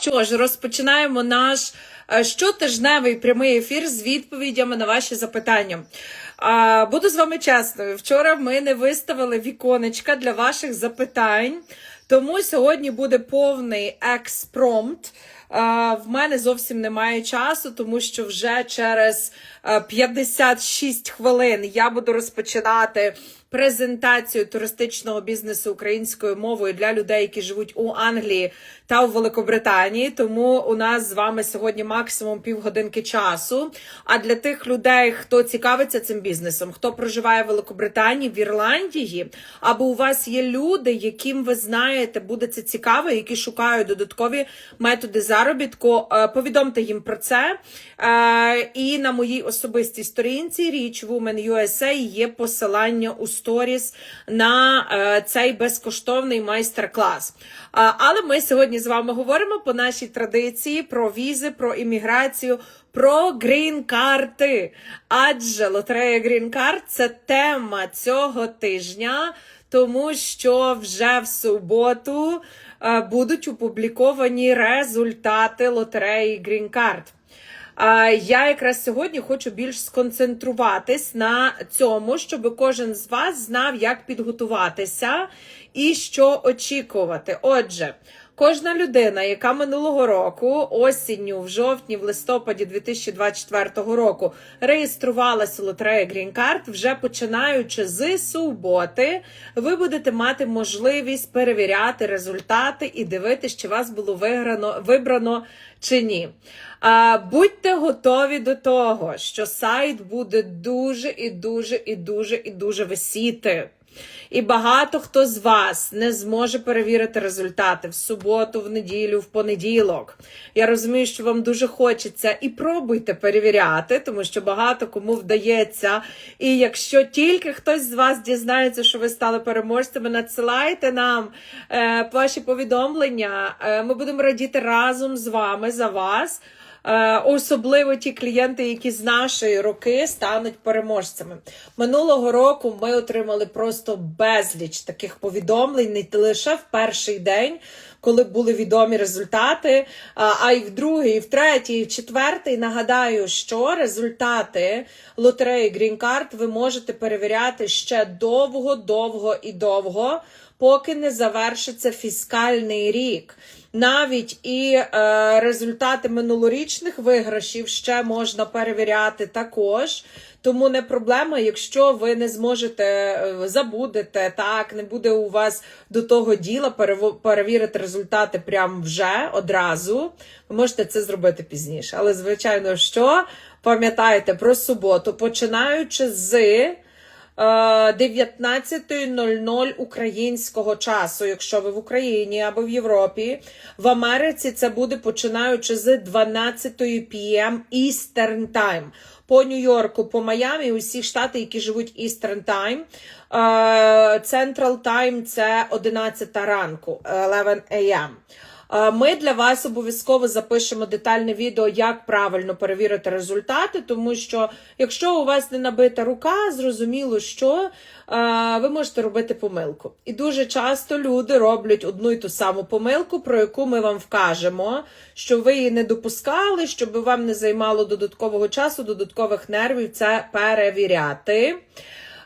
що ж, розпочинаємо наш е, щотижневий прямий ефір з відповідями на ваші запитання. Буду з вами чесною. Вчора ми не виставили віконечка для ваших запитань, тому сьогодні буде повний експромт. В мене зовсім немає часу, тому що вже через е, 56 хвилин я буду розпочинати презентацію туристичного бізнесу українською мовою для людей, які живуть у Англії та у Великобританії. Тому у нас з вами сьогодні максимум півгодинки часу. А для тих людей, хто цікавиться цим бізнесом, хто проживає в Великобританії, в Ірландії, або у вас є люди, яким ви знаєте, буде це цікаво, які шукають додаткові методи заробітку, е, повідомте їм про це. Е, І на моїй особистій сторінці Reach Women USA є посилання у сторіс на е, цей безкоштовний майстер-клас. Але ми сьогодні з вами говоримо по нашій традиції про візи, про імміграцію. Про грін-карти. Адже лотерея грін-карт це тема цього тижня, тому що вже в суботу е, будуть опубліковані результати лотереї грін-карт. Я якраз сьогодні хочу більш сконцентруватись на цьому, щоб кожен з вас знав, як підготуватися і що очікувати. Отже, кожна людина, яка минулого року, осінню, в жовтні, в листопаді 2024 року реєструвалася у лотереї Green Card, вже починаючи з суботи, ви будете мати можливість перевіряти результати і дивитися, чи вас було виграно, вибрано чи ні. А, Будьте готові до того, що сайт буде дуже і дуже і дуже і дуже висіти. І багато хто з вас не зможе перевірити результати в суботу, в неділю, в понеділок. Я розумію, що вам дуже хочеться і пробуйте перевіряти, тому що багато кому вдається. І якщо тільки хтось з вас дізнається, що ви стали переможцями, надсилайте нам е, ваші повідомлення. Е, ми будемо радіти разом з вами за вас. Е, Особливо ті клієнти, які з нашої роки стануть переможцями. Минулого року ми отримали просто безліч таких повідомлень, не лише в перший день, коли були відомі результати, а й в другий, і в третій, і в четвертий. Нагадаю, що результати лотереї Green Card ви можете перевіряти ще довго, довго і довго, поки не завершиться фіскальний рік. Навіть і е, результати минулорічних виграшів ще можна перевіряти також. Тому не проблема, якщо ви не зможете е, забудете, так не буде у вас до того діла перевірити результати прямо вже одразу. Ви можете це зробити пізніше. Але, звичайно, що пам'ятайте про суботу, починаючи з. Е, 19.00 українського часу, якщо ви в Україні або в Європі. В Америці це буде починаючи з 12 PM Eastern Time. По Нью-Йорку, по Майамі, усі штати, які живуть Eastern Time. Е, Central Time – це 11 ранку, 11 AM. Е, Ми для вас обов'язково запишемо детальне відео, як правильно перевірити результати, тому що якщо у вас не набита рука, зрозуміло, що е, ви можете робити помилку. І дуже часто люди роблять одну і ту саму помилку, про яку ми вам вкажемо, що ви її не допускали, щоб вам не займало додаткового часу, додаткових нервів це перевіряти.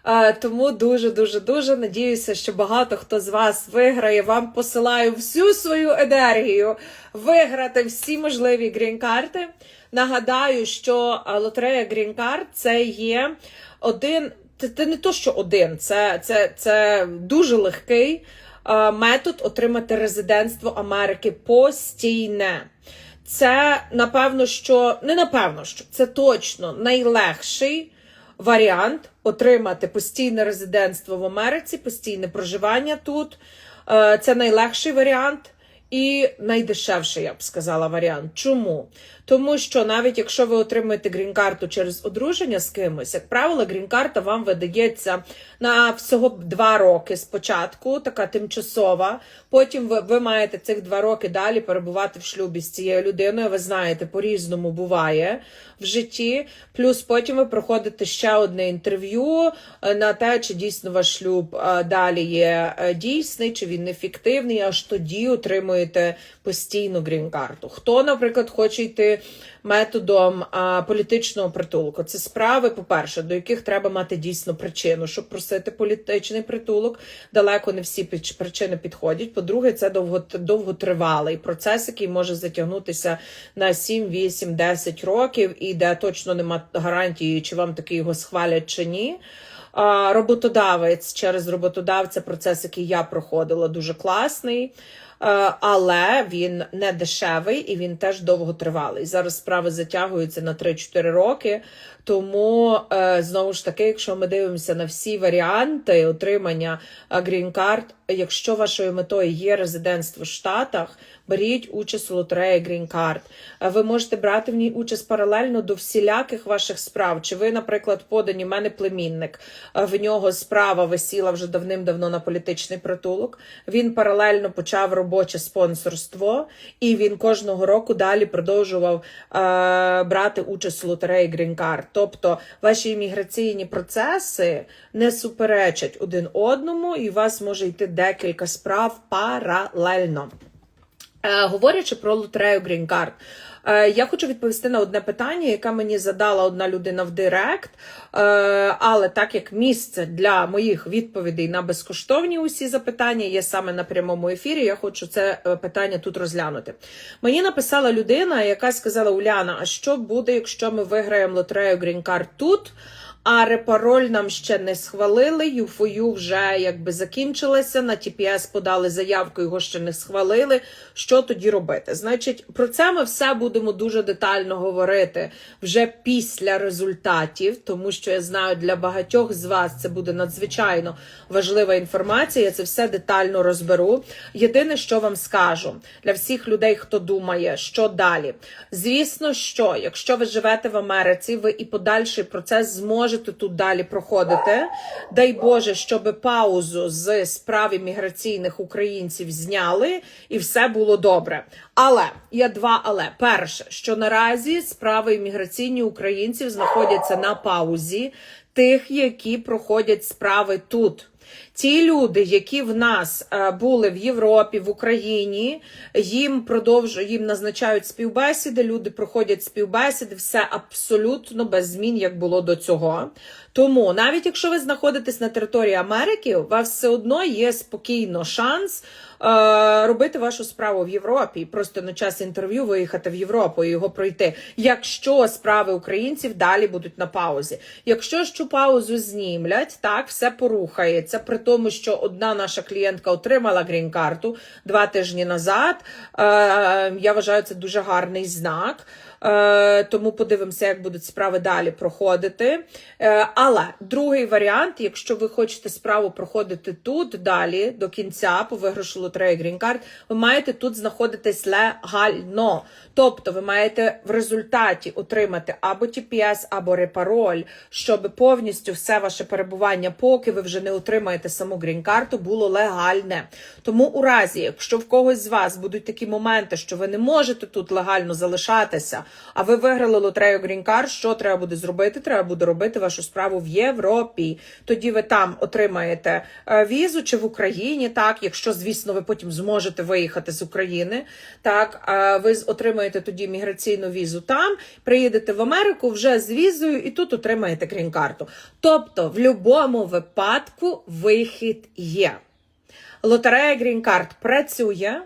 Е, Тому дуже дуже дуже надіюся, що багато хто з вас виграє. Вам посилаю всю свою енергію виграти всі можливі грін-карти. Нагадаю, що е, лотерея грін-карт це є один. Це, це не то, що один, це, це, це дуже легкий е, метод отримати резидентство Америки постійне. Це напевно, що не напевно, що це точно найлегший варіант отримати постійне резидентство в Америці, постійне проживання тут. Е, Це найлегший варіант і найдешевший, я б сказала, варіант. Чому? Тому що навіть якщо ви отримуєте грін-карту через одруження з кимось, як правило, грін-карта вам видається на всього два роки спочатку, така тимчасова. Потім ви, ви маєте цих два роки далі перебувати в шлюбі з цією людиною. Ви знаєте, по-різному буває в житті. Плюс потім ви проходите ще одне інтерв'ю е, на те, чи дійсно ваш шлюб е, далі є е, дійсний, чи він ефективний, аж тоді отримуєте постійну грін-карту. Хто, наприклад, хоче йти методом а, політичного притулку? Це справи, по-перше, до яких треба мати дійсно причину, щоб просити політичний притулок. Далеко не всі причини підходять. По-друге, це довго, довготривалий процес, який може затягнутися на 7, 8, 10 років, і де точно нема гарантії, чи вам таки його схвалять чи ні. Роботодавець через роботодавця процес, який я проходила, дуже класний. Е, Але він не дешевий і він теж довготривалий. Зараз справи затягуються на 3-4 роки. Тому е, знову ж таки, якщо ми дивимося на всі варіанти отримання грін-карт, якщо вашою метою є резидентство в Штатах, беріть участь у лотереї грін-карт. Е, Ви можете брати в ній участь паралельно до всіляких ваших справ. Чи ви, наприклад, подані в мене племінник, е, в нього справа висіла вже давним-давно на політичний притулок. Він паралельно почав робоче спонсорство, і він кожного року далі продовжував е, брати участь у лотереї грін-карт. Тобто ваші імміграційні процеси не суперечать один одному, і вас може йти декілька справ паралельно. Е, Говорячи про лотерею Green Card, е, я хочу відповісти на одне питання, яке мені задала одна людина в Директ. Е, Але так як місце для моїх відповідей на безкоштовні усі запитання є саме на прямому ефірі, я хочу це питання тут розглянути. Мені написала людина, яка сказала: Уляна, а що буде, якщо ми виграємо лотерею Green Card тут? А репароль нам ще не схвалили. ЮФОЮ вже якби закінчилася. На ТПС подали заявку, його ще не схвалили. Що тоді робити? Значить, про це ми все будемо дуже детально говорити вже після результатів, тому що я знаю, для багатьох з вас це буде надзвичайно важлива інформація. Я це все детально розберу. Єдине, що вам скажу для всіх людей, хто думає, що далі. Звісно, що якщо ви живете в Америці, ви і подальший процес зможете тут далі проходити. Дай Боже, щоб паузу з справ імміграційних українців зняли і все було добре. Але є два але. Перше, що наразі справи імміграційні українців знаходяться на паузі тих, які проходять справи тут. Ті люди, які в нас е, були в Європі, в Україні, їм продовжують їм назначають співбесіди. Люди проходять співбесіди, все абсолютно без змін, як було до цього. Тому навіть якщо ви знаходитесь на території Америки, у вас все одно є спокійно шанс робити вашу справу в Європі, просто на час інтерв'ю виїхати в Європу і його пройти. Якщо справи українців далі будуть на паузі. Якщо ж цю паузу знімлять, так все порухається. При тому, що одна наша клієнтка отримала грін-карту два тижні назад. Е, я вважаю, це дуже гарний знак. Е, тому подивимося, як будуть справи далі проходити. Е, але другий варіант, якщо ви хочете справу проходити тут далі до кінця по виграшу лотереї Green Card, ви маєте тут знаходитись легально. Тобто ви маєте в результаті отримати або TPS, або репароль, щоб повністю все ваше перебування, поки ви вже не отримаєте саму грін-карту, було легальне. Тому у разі, якщо в когось з вас будуть такі моменти, що ви не можете тут легально залишатися, а ви виграли лотерею Green Card, що треба буде зробити? Треба буде робити вашу справу в Європі. Тоді ви там отримаєте е, візу чи в Україні, так, якщо, звісно, ви потім зможете виїхати з України. Так, ви отримаєте тоді міграційну візу там, приїдете в Америку вже з візою і тут отримаєте грін-карту. Тобто, в будь-якому випадку вихід є. Лотерея Green Card працює.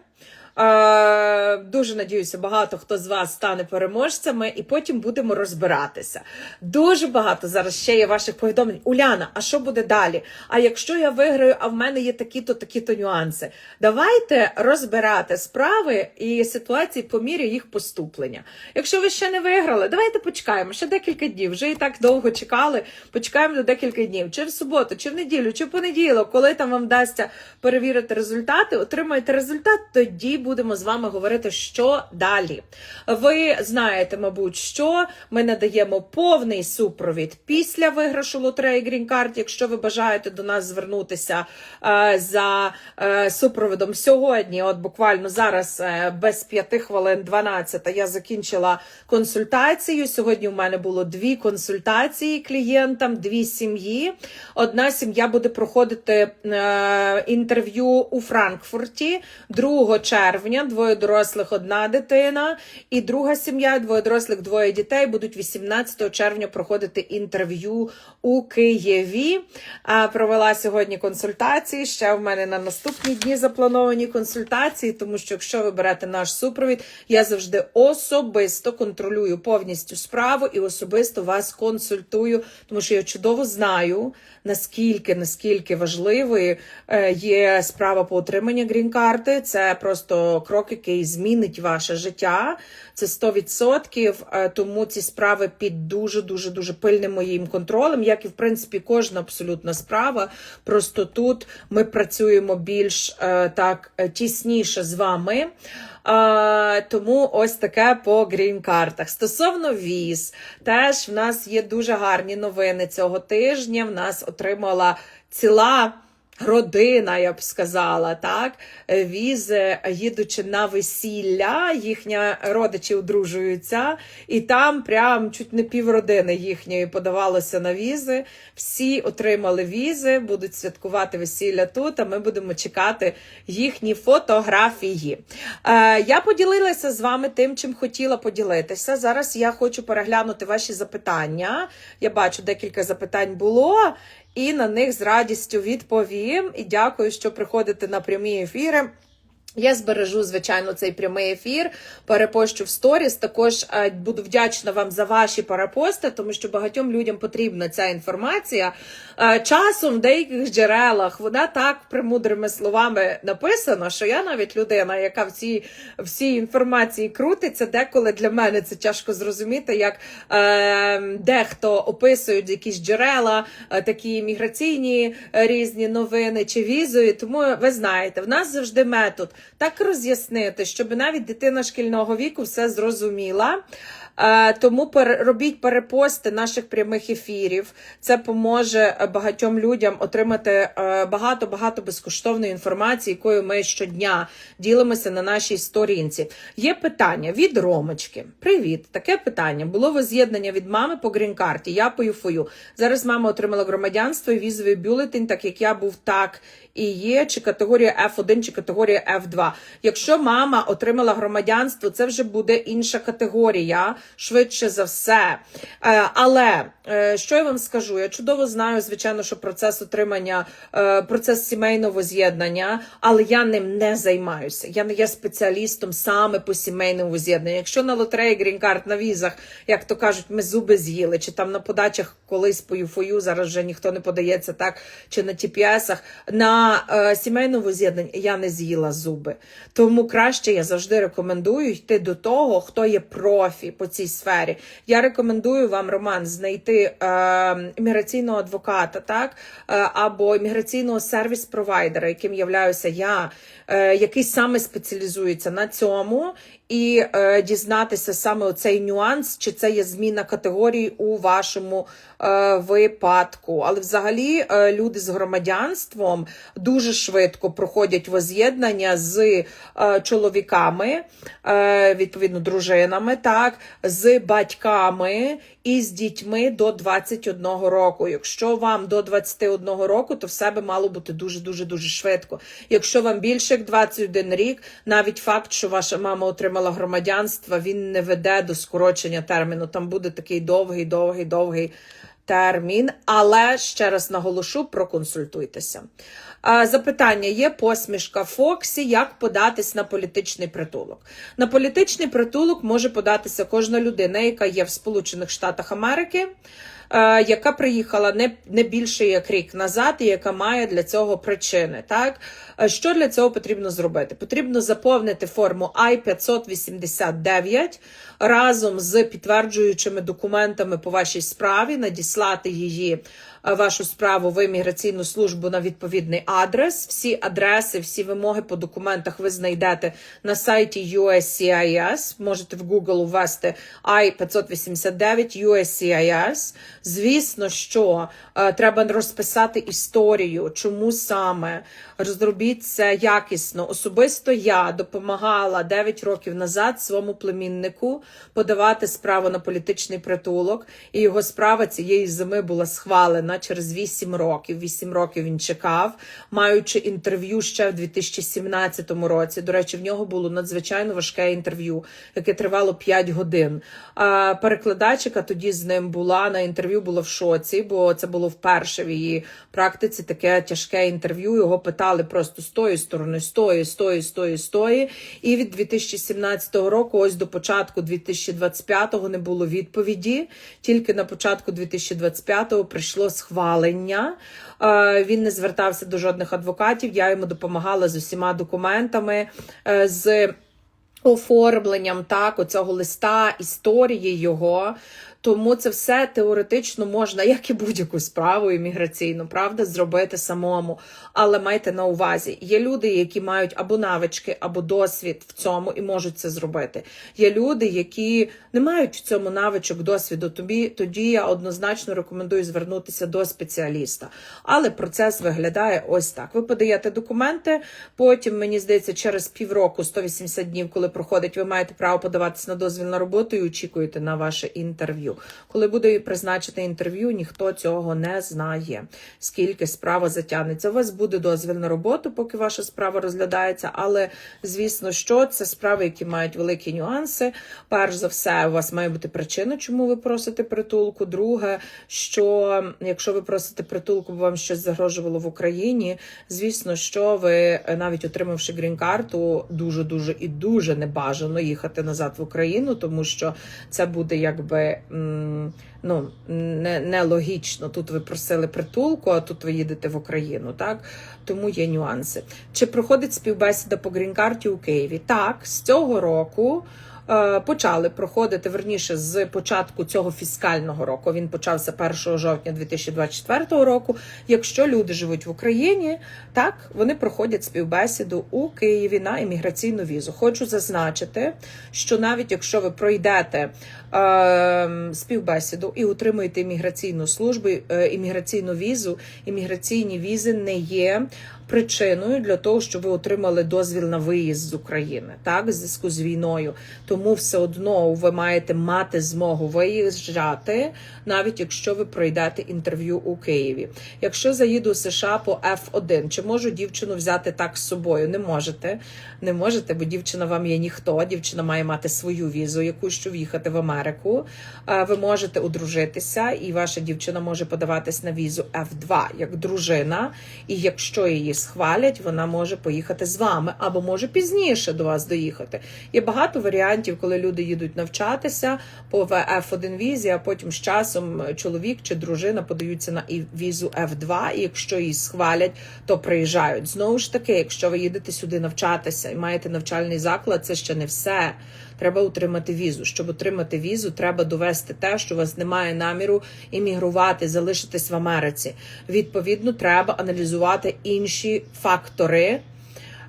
Е, дуже надіюся, багато хто з вас стане переможцями, і потім будемо розбиратися. Дуже багато зараз ще є ваших повідомлень. Уляна, а що буде далі? А якщо я виграю, а в мене є такі-то, такі-то нюанси. Давайте розбирати справи і ситуації по мірі їх поступлення. Якщо ви ще не виграли, давайте почекаємо ще декілька днів. Вже і так довго чекали. Почекаємо до декілька днів, чи в суботу, чи в неділю, чи в понеділок, коли там вам вдасться перевірити результати, отримаєте результат, тоді будемо з вами говорити, що далі. Ви знаєте, мабуть, що ми надаємо повний супровід після виграшу лотереї Green Card, якщо ви бажаєте до нас звернутися е, за е, супроводом сьогодні. От буквально зараз е, без 5 хвилин 12 я закінчила консультацію. Сьогодні у мене було дві консультації клієнтам, дві сім'ї. Одна сім'я буде проходити інтерв'ю у Франкфурті 2 червня. Червня, двоє дорослих, одна дитина, і друга сім'я, двоє дорослих, двоє дітей будуть 18 червня проходити інтерв'ю у Києві. Провела сьогодні консультації. Ще в мене на наступні дні заплановані консультації, тому що якщо ви берете наш супровід, я завжди особисто контролюю повністю справу і особисто вас консультую, тому що я чудово знаю, наскільки наскільки важливою е, є справа по отриманню грін-карти. Це просто крок, який змінить ваше життя. Це 100%, е, тому ці справи під дуже дуже дуже пильним моїм контролем, як і в принципі кожна абсолютна справа. Просто тут ми працюємо більш е, так е, тісніше з вами. А, тому ось таке по грін-картах. Стосовно віз, теж в нас є дуже гарні новини цього тижня. В нас отримала ціла. Родина, я б сказала, так візи, їдучи на весілля, їхня родичі одружуються, і там прям чуть не півродини їхньої подавалося на візи. Всі отримали візи, будуть святкувати весілля тут. А ми будемо чекати їхні фотографії. Е, я поділилася з вами тим, чим хотіла поділитися. Зараз я хочу переглянути ваші запитання. Я бачу, декілька запитань було і на них з радістю відповім. І дякую, що приходите на прямі ефіри. Я збережу, звичайно, цей прямий ефір, перепощу в сторіс. Також е, буду вдячна вам за ваші перепости, тому що багатьом людям потрібна ця інформація. Е, часом в деяких джерелах вона так премудрими словами написана, що я навіть людина, яка в цій всій інформації крутиться, деколи для мене це тяжко зрозуміти, як е, дехто описують якісь джерела, е, такі міграційні різні новини чи візові. Тому ви знаєте, в нас завжди метод так роз'яснити, щоб навіть дитина шкільного віку все зрозуміла. Е, Тому робіть перепости наших прямих ефірів. Це поможе е, багатьом людям отримати е, багато-багато безкоштовної інформації, якою ми щодня ділимося на нашій сторінці. Є питання від Ромочки. Привіт, таке питання. Було воз'єднання від мами по грін-карті. Я по ЮФОЮ. Зараз мама отримала громадянство і візовий бюлетень, так як я був так і є, чи категорія F1, чи категорія F2. Якщо мама отримала громадянство, це вже буде інша категорія, швидше за все. Е, Але е, що я вам скажу? Я чудово знаю, звичайно, що процес отримання, е, процес сімейного з'єднання, але я ним не займаюся. Я не є спеціалістом саме по сімейному з'єднанню. Якщо на лотереї грін-карт на візах, як то кажуть, ми зуби з'їли, чи там на подачах колись по ЮФОЮ, зараз вже ніхто не подається так, чи на TPS-ах, на е, сімейному з'єднанні я не з'їла зуби. Тому краще я завжди рекомендую йти до того, хто є профі по цій сфері. Я рекомендую вам, Роман, знайти е, імміграційного адвоката, так, е, або імміграційного сервіс-провайдера, яким являюся я, е, який саме спеціалізується на цьому. І е, дізнатися саме оцей нюанс, чи це є зміна категорії у вашому е, випадку. Але взагалі е, люди з громадянством дуже швидко проходять воз'єднання з е, чоловіками, е, відповідно, дружинами, так, з батьками і з дітьми до 21 року. Якщо вам до 21 року, то все би мало бути дуже дуже дуже швидко. Якщо вам більше як 21 рік, навіть факт, що ваша мама отримала громадянство, він не веде до скорочення терміну. Там буде такий довгий, довгий, довгий термін. Але ще раз наголошу, проконсультуйтеся. Запитання є посмішка Фоксі, як податись на політичний притулок. На політичний притулок може податися кожна людина, яка є в Сполучених Штатах Америки, яка приїхала не, не більше як рік назад, і яка має для цього причини. Так? Е, Що для цього потрібно зробити? Потрібно заповнити форму I-589 разом з підтверджуючими документами по вашій справі, надіслати її е, вашу справу в імміграційну службу на відповідний адрес. Всі адреси, всі вимоги по документах ви знайдете на сайті USCIS. Можете в Google ввести I-589 USCIS. Звісно, що е, треба розписати історію, чому саме розробіть це якісно. Особисто я допомагала 9 років назад своєму племіннику подавати справу на політичний притулок, і його справа цієї зими була схвалена Через 8 років. 8 років він чекав, маючи інтерв'ю ще в 2017 році. До речі, в нього було надзвичайно важке інтерв'ю, яке тривало 5 годин. А перекладачка тоді з ним була на інтерв'ю, була в шоці, бо це було вперше в її практиці таке тяжке інтерв'ю. Його питали просто з тої сторони, з тої, з тої, з тої, з тої. І від 2017 року, ось до початку 2025-го не було відповіді. Тільки на початку 2025-го прийшло схвалення. Е, Він не звертався до жодних адвокатів. Я йому допомагала з усіма документами. е, з оформленням так, оцього листа, історії його. Тому це все теоретично можна, як і будь-яку справу імміграційну, правда, зробити самому. Але майте на увазі, є люди, які мають або навички, або досвід в цьому і можуть це зробити. Є люди, які не мають в цьому навичок, досвіду. Тобі тоді я однозначно рекомендую звернутися до спеціаліста. Але процес виглядає ось так: ви подаєте документи, потім мені здається, через півроку, 180 днів, коли проходить, ви маєте право подаватися на дозвіл на роботу і очікуєте на ваше інтерв'ю. Коли буде призначене інтерв'ю, ніхто цього не знає. Скільки справа затягнеться. У вас буде дозвіл на роботу, поки ваша справа розглядається. Але звісно, що це справи, які мають великі нюанси. Перш за все, у вас має бути причина, чому ви просите притулку. Друге, що якщо ви просите притулку, бо вам щось загрожувало в Україні, звісно, що ви, навіть отримавши грін-карту, дуже дуже і дуже небажано їхати назад в Україну, тому що це буде якби ну не, нелогічно. Тут ви просили притулку, а тут ви їдете в Україну. Так тому є нюанси. Чи проходить співбесіда по грін-карті у Києві? Так, з цього року. е, Почали проходити верніше з початку цього фіскального року. Він почався 1 жовтня 2024 року. Якщо люди живуть в Україні, так вони проходять співбесіду у Києві на імміграційну візу. Хочу зазначити, що навіть якщо ви пройдете співбесіду і отримуєте імміграційну службу, е, імміграційну візу, імміграційні візи не є причиною для того, щоб ви отримали дозвіл на виїзд з України, так, в зв'язку з війною. Тому все одно ви маєте мати змогу виїжджати, навіть якщо ви пройдете інтерв'ю у Києві. Якщо заїду в США по F1, чи можу дівчину взяти так з собою? Не можете. Не можете, бо дівчина вам є ніхто. Дівчина має мати свою візу, яку щоб в'їхати в Америку. Е, Ви можете одружитися, і ваша дівчина може подаватись на візу F2 як дружина. І якщо її схвалять, вона може поїхати з вами або може пізніше до вас доїхати. Є багато варіантів, коли люди їдуть навчатися по F1 візі, а потім з часом чоловік чи дружина подаються на візу F2, і якщо її схвалять, то приїжджають. Знову ж таки, якщо ви їдете сюди навчатися і маєте навчальний заклад, це ще не все. Треба отримати візу. Щоб отримати візу, треба довести те, що у вас немає наміру іммігрувати, залишитись в Америці. Відповідно, треба аналізувати інші фактори.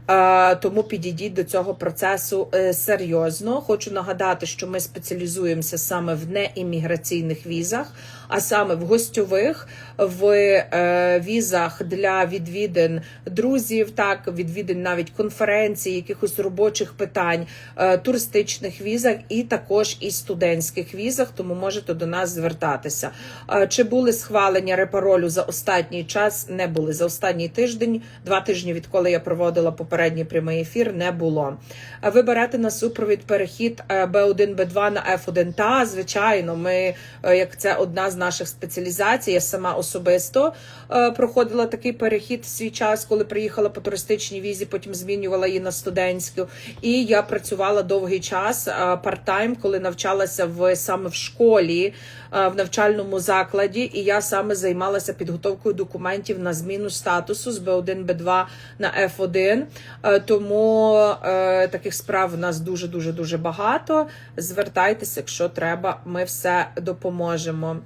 Е, Тому підійдіть до цього процесу е, серйозно. Хочу нагадати, що ми спеціалізуємося саме в неімміграційних візах, а саме в гостьових, в е, візах для відвідин друзів, так відвідин навіть конференцій, якихось робочих питань, е, туристичних візах і також і студентських візах. Тому можете до нас звертатися. Е, Чи були схвалення репаролю за останній час? Не були за останній тиждень, два тижні, відколи я проводила попередній прямий ефір, не було. Е, Ви берете на супровід перехід е, Б1, Б2 на F1. Та звичайно, ми е, як це одна з наших спеціалізацій. Я сама особисто е, проходила такий перехід в свій час, коли приїхала по туристичній візі, потім змінювала її на студентську. І я працювала довгий час е, парт-тайм, коли навчалася в саме в школі, е, в навчальному закладі. І я саме займалася підготовкою документів на зміну статусу з Б1, Б2 на F1. Е, Тому е, таких справ у нас дуже дуже дуже багато. Звертайтеся, якщо треба, ми все допоможемо.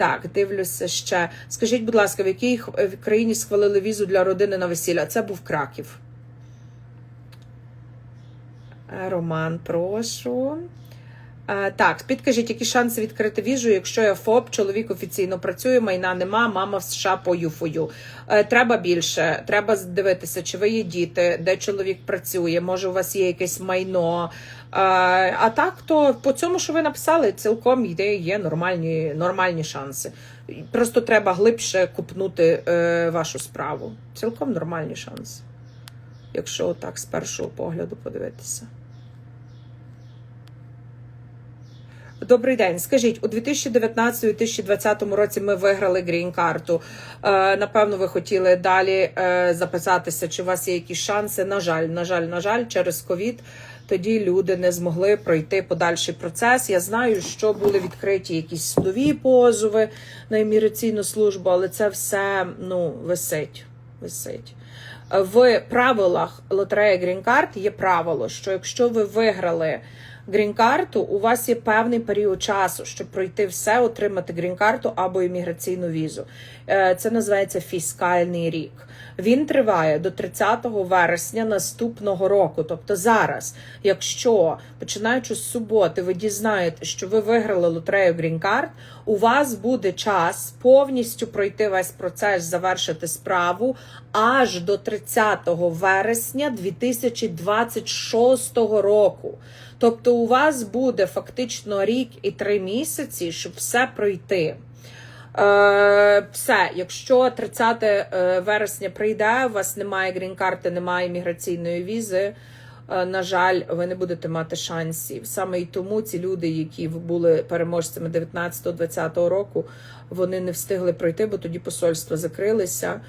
Так, дивлюся ще. Скажіть, будь ласка, в якій країні схвалили візу для родини на весілля? Це був Краків. Е, Роман, прошу. Е, так, підкажіть, які шанси відкрити віжу, якщо я ФОП, чоловік офіційно працює, майна нема, мама в США по ЮФОЮ. Е, треба більше, треба дивитися, чи ви є діти, де чоловік працює, може у вас є якесь майно. Е, а так, то по цьому, що ви написали, цілком йде, є нормальні, нормальні шанси. Просто треба глибше купнути вашу справу. Цілком нормальні шанси. Якщо так з першого погляду подивитися. Добрий день. Скажіть, у 2019-2020 році ми виграли грін-карту. Е, напевно, ви хотіли далі е, записатися, чи у вас є якісь шанси. На жаль, на жаль, на жаль, через ковід тоді люди не змогли пройти подальший процес. Я знаю, що були відкриті якісь судові позови на імміграційну службу, але це все ну висить. висить. В правилах лотереї Грін-карт є правило, що якщо ви виграли грін-карту, у вас є певний період часу, щоб пройти все, отримати грін-карту або імміграційну візу. Е, Це називається фіскальний рік. Він триває до 30 вересня наступного року. Тобто зараз, якщо починаючи з суботи, ви дізнаєте, що ви виграли лотерею Green у вас буде час повністю пройти весь процес, завершити справу аж до 30 вересня 2026 року. Тобто, у вас буде фактично рік і три місяці, щоб все пройти. Е, Все, якщо 30 е, вересня прийде, у вас немає грін-карти, немає міграційної візи. е, На жаль, ви не будете мати шансів. Саме і тому ці люди, які були переможцями 19-20 року, вони не встигли пройти, бо тоді посольства закрилися.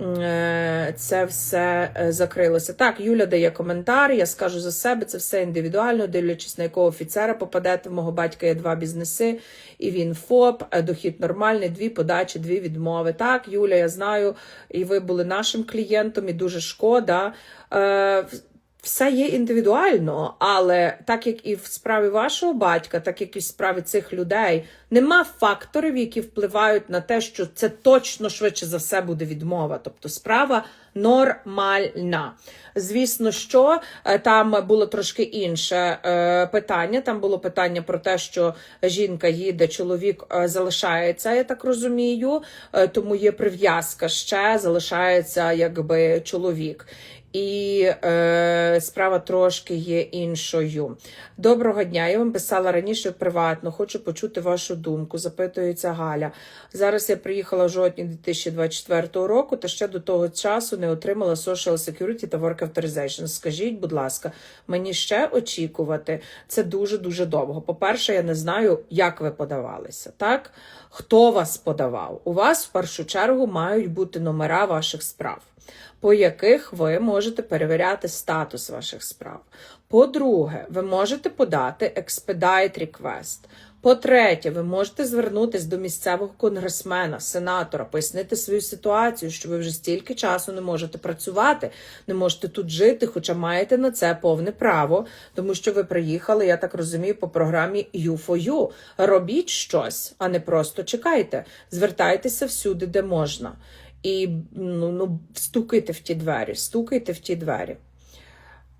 Е, Це все е, закрилося. Так, Юля дає коментар. Я скажу за себе, це все індивідуально, дивлячись на якого офіцера попадете. В Мого батька є два бізнеси, і він ФОП, е, дохід нормальний, дві подачі, дві відмови. Так, Юля, я знаю, і ви були нашим клієнтом, і дуже шкода. Все є індивідуально, але так як і в справі вашого батька, так як і в справі цих людей, нема факторів, які впливають на те, що це точно швидше за все буде відмова. Тобто справа нормальна. Звісно, що е, там було трошки інше е, питання. Там було питання про те, що жінка їде, чоловік е, залишається, я так розумію, тому є прив'язка ще, залишається якби чоловік. І е, справа трошки є іншою. Доброго дня. Я вам писала раніше приватно. Хочу почути вашу думку. Запитується Галя. Зараз я приїхала в жовтні 2024 року, та ще до того часу не отримала Social Security та Work Authorization. Скажіть, будь ласка, мені ще очікувати це дуже дуже довго. По-перше, я не знаю, як ви подавалися. Так, хто вас подавав? У вас в першу чергу мають бути номера ваших справ по яких ви можете перевіряти статус ваших справ. По-друге, ви можете подати expedite request. По-третє, ви можете звернутися до місцевого конгресмена, сенатора, пояснити свою ситуацію, що ви вже стільки часу не можете працювати, не можете тут жити, хоча маєте на це повне право, тому що ви приїхали, я так розумію, по програмі U4U. Робіть щось, а не просто чекайте. Звертайтеся всюди, де можна. І ну, ну, стукайте в ті двері, стукайте в ті двері.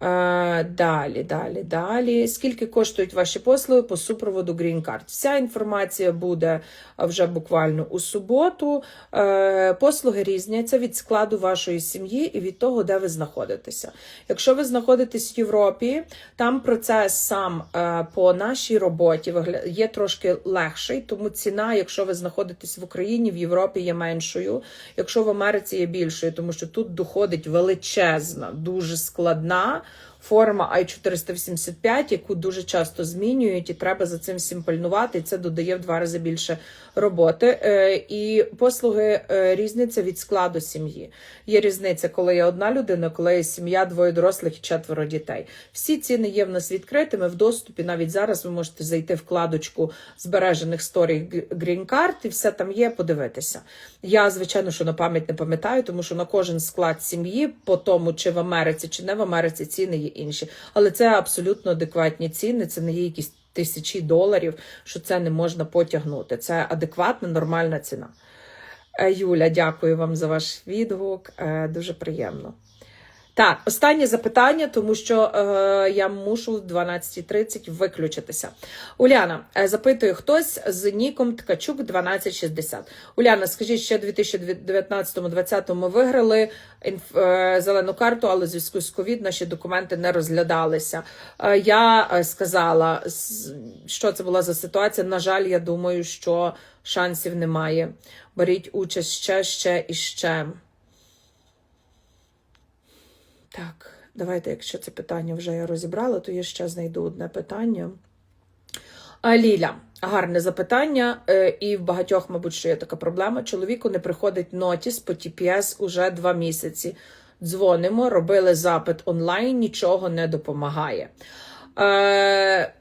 Е, далі, далі, далі. Скільки коштують ваші послуги по супроводу Green Card? Вся інформація буде вже буквально у суботу. Е, послуги різняться від складу вашої сім'ї і від того, де ви знаходитеся. Якщо ви знаходитесь в Європі, там процес сам е, по нашій роботі є трошки легший, тому ціна, якщо ви знаходитесь в Україні, в Європі є меншою. Якщо в Америці є більшою, тому що тут доходить величезна, дуже складна форма i485, яку дуже часто змінюють, і треба за цим всім пильнувати. І це додає в два рази більше роботи. Е, і послуги е, різниця від складу сім'ї. Є різниця, коли є одна людина, коли є сім'я, двоє дорослих і четверо дітей. Всі ціни є в нас відкритими в доступі. Навіть зараз ви можете зайти в вкладочку збережених сторій Green Card і все там є, подивитися. Я, звичайно, що на пам'ять не пам'ятаю, тому що на кожен склад сім'ї, по тому, чи в Америці, чи не в Америці, ціни є інші. Але це абсолютно адекватні ціни, це не є якісь тисячі доларів, що це не можна потягнути. Це адекватна, нормальна ціна. Е, Юля, дякую вам за ваш відгук. Е, Дуже приємно. Так, останнє запитання, тому що е, я мушу в 12.30 виключитися. Уляна е, запитує хтось з ніком Ткачук 1260. Уляна, скажіть, ще в 2019-2020 ми виграли інф, е, зелену карту, але в зв'язку з ковід наші документи не розглядалися. Е, я е, сказала, що це була за ситуація. На жаль, я думаю, що шансів немає. Беріть участь ще, ще і ще. Так, давайте, якщо це питання вже я розібрала, то я ще знайду одне питання. А, Ліля, гарне запитання, е, і в багатьох, мабуть, що є така проблема. Чоловіку не приходить нотіс по TPS уже два місяці. Дзвонимо, робили запит онлайн, нічого не допомагає. Е,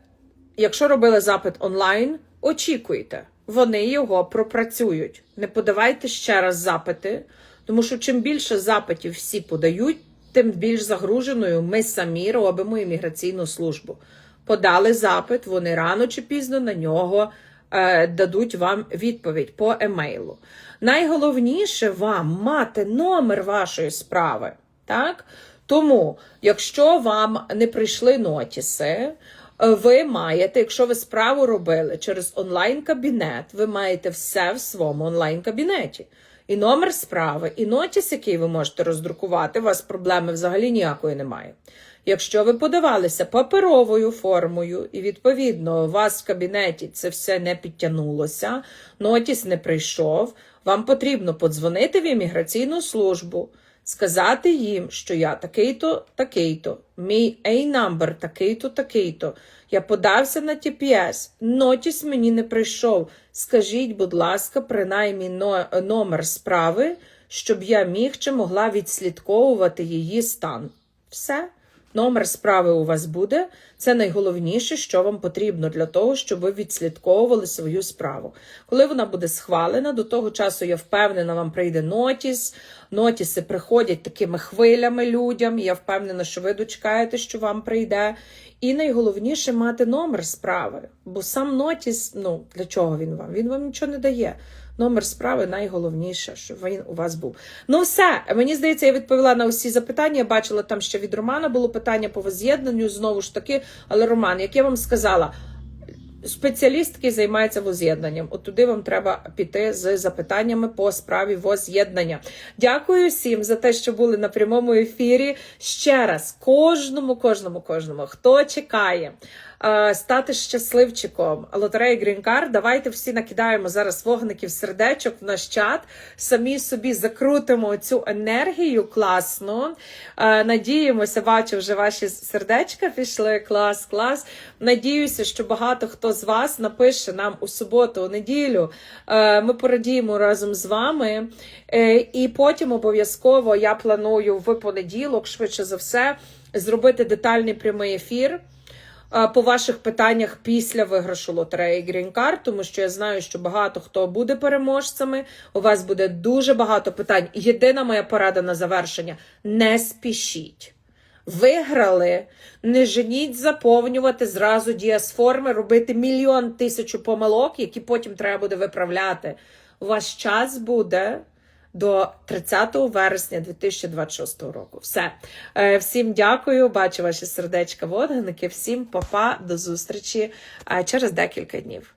якщо робили запит онлайн, очікуйте, вони його пропрацюють. Не подавайте ще раз запити, тому що чим більше запитів всі подають, тим більш загруженою ми самі робимо імміграційну службу. Подали запит, вони рано чи пізно на нього е, дадуть вам відповідь по емейлу. Найголовніше вам мати номер вашої справи. Так? Тому, якщо вам не прийшли нотіси, е, ви маєте, якщо ви справу робили через онлайн-кабінет, ви маєте все в своєму онлайн-кабінеті. І номер справи, і нотіс, який ви можете роздрукувати, у вас проблеми взагалі ніякої немає. Якщо ви подавалися паперовою формою, і відповідно у вас в кабінеті це все не підтягнулося, нотіс не прийшов, вам потрібно подзвонити в імміграційну службу, сказати їм, що я такий-то, такий-то, мій A-number такий-то, такий-то. Я подався на TPS, нотіс мені не прийшов. Скажіть, будь ласка, принаймні номер справи, щоб я міг чи могла відслідковувати її стан. Все. Номер справи у вас буде. Це найголовніше, що вам потрібно для того, щоб ви відслідковували свою справу. Коли вона буде схвалена, до того часу я впевнена, вам прийде нотіс. Нотіси приходять такими хвилями людям. Я впевнена, що ви дочекаєте, що вам прийде. І найголовніше мати номер справи. Бо сам нотіс, ну для чого він вам? Він вам нічого не дає. Номер справи найголовніше, щоб він у вас був. Ну, все, мені здається, я відповіла на усі запитання. Я бачила там ще від Романа було питання по воз'єднанню, знову ж таки. Але Роман, як я вам сказала, спеціаліст, який займається воз'єднанням. От туди вам треба піти з запитаннями по справі воз'єднання. Дякую всім за те, що були на прямому ефірі. Ще раз, кожному, кожному, кожному, хто чекає. Е, Стати щасливчиком Green Card, Давайте всі накидаємо зараз вогників сердечок в наш чат. Самі собі закрутимо цю енергію класну. Е, Надіємося, бачу, вже ваші сердечка пішли. Клас, клас. Надіюся, що багато хто з вас напише нам у суботу, у неділю. Е, Ми порадіємо разом з вами. І потім обов'язково я планую в понеділок, швидше за все, зробити детальний прямий ефір. Е, По ваших питаннях після виграшу лотереї Green Card, тому що я знаю, що багато хто буде переможцями. У вас буде дуже багато питань. Єдина моя порада на завершення: не спішіть. Виграли, не женіть заповнювати зразу діасформи, робити мільйон тисячу помилок, які потім треба буде виправляти. У вас час буде до 30 вересня 2026 року. Все. Е, Всім дякую. Бачу ваші сердечка, водганики. Всім па-па, до зустрічі е, через декілька днів.